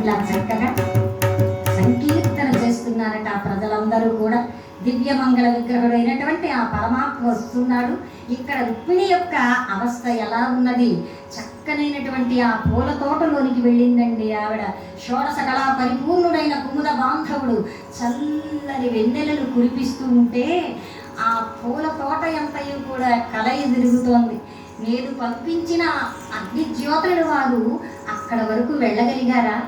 ఇలా చక్కగా సంకీర్తన చేస్తున్నారట ఆ ప్రజలందరూ కూడా. దివ్యమంగళ విగ్రహుడు అయినటువంటి ఆ పరమాత్మ వస్తున్నాడు. ఇక్కడ రుక్మిణి యొక్క అవస్థ ఎలా ఉన్నది? చక్కనైనటువంటి ఆ పూల తోటలోనికి వెళ్ళిందండి ఆవిడ. షోడశ కళా పరిపూర్ణుడైన కుముద బాంధవుడు చల్లని వెన్నెలలు కురిపిస్తూ ఉంటే ఆ పూల తోట ఎంతయు కూడా కలయి తిరుగుతోంది. నేను పంపించిన అగ్ని జ్యోతులు వారు అక్కడ వరకు వెళ్ళగలిగారా?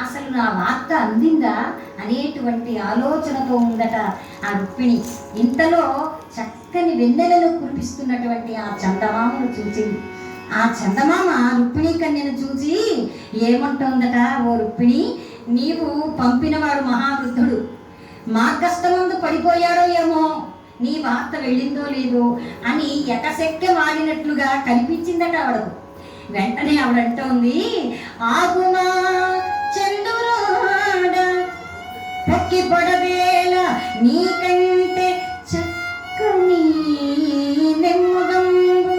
అసలు నా వార్త అందిందా? అనేటువంటి ఆలోచనతో ఉందట ఆ రుక్మిణి. ఇంతలో చక్కని వెన్నెలను కురిపిస్తున్నటువంటి ఆ చందమామను చూసింది ఆ చందమామ రుక్మిణి కన్యను చూసి ఏమంటోందట? ఓ రుక్మిణి నీవు పంపినవాడు మహావృద్ధుడు. మార్గస్థమందు పడిపోయాడో ఏమో? నీ వార్త వెళ్ళిందో లేదో అని ఎకశక్య వాడినట్లుగా కనిపించిందట ఆవిడకు. వెంటనే ఆవిడంటోంది ఆగుమా చందురాడ పక్కి పడవేల నీకంటే చక్కని నెమ్మదంబు.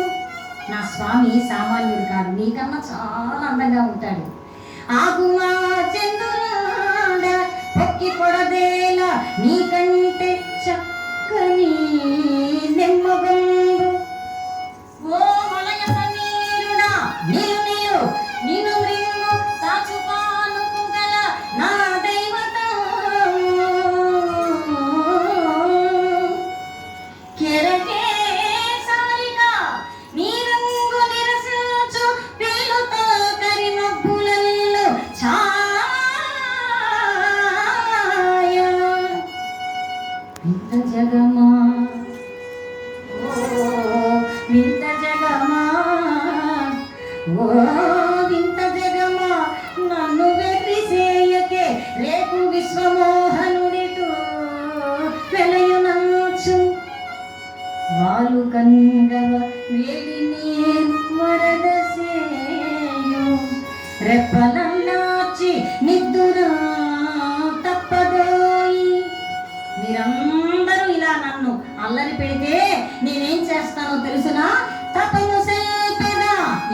నా స్వామి సామాన్యుడు కాదు నీకన్నా చాలా అందంగా ఉంటాడు. ఆగుమా ఇంత జగమా ఓ వింత జగమా ఓ వింత జగమా నన్ను వెర్రి రేపు విశ్వమోహనుడిటు వెలయునంచు వాలు కంగవ వేడి వరద సేయు రెప్పలన్నాచి అల్లరి పెడితే నేనేం చేస్తానో తెలుసునా?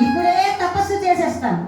ఇప్పుడే తపస్సు చేసేస్తాను.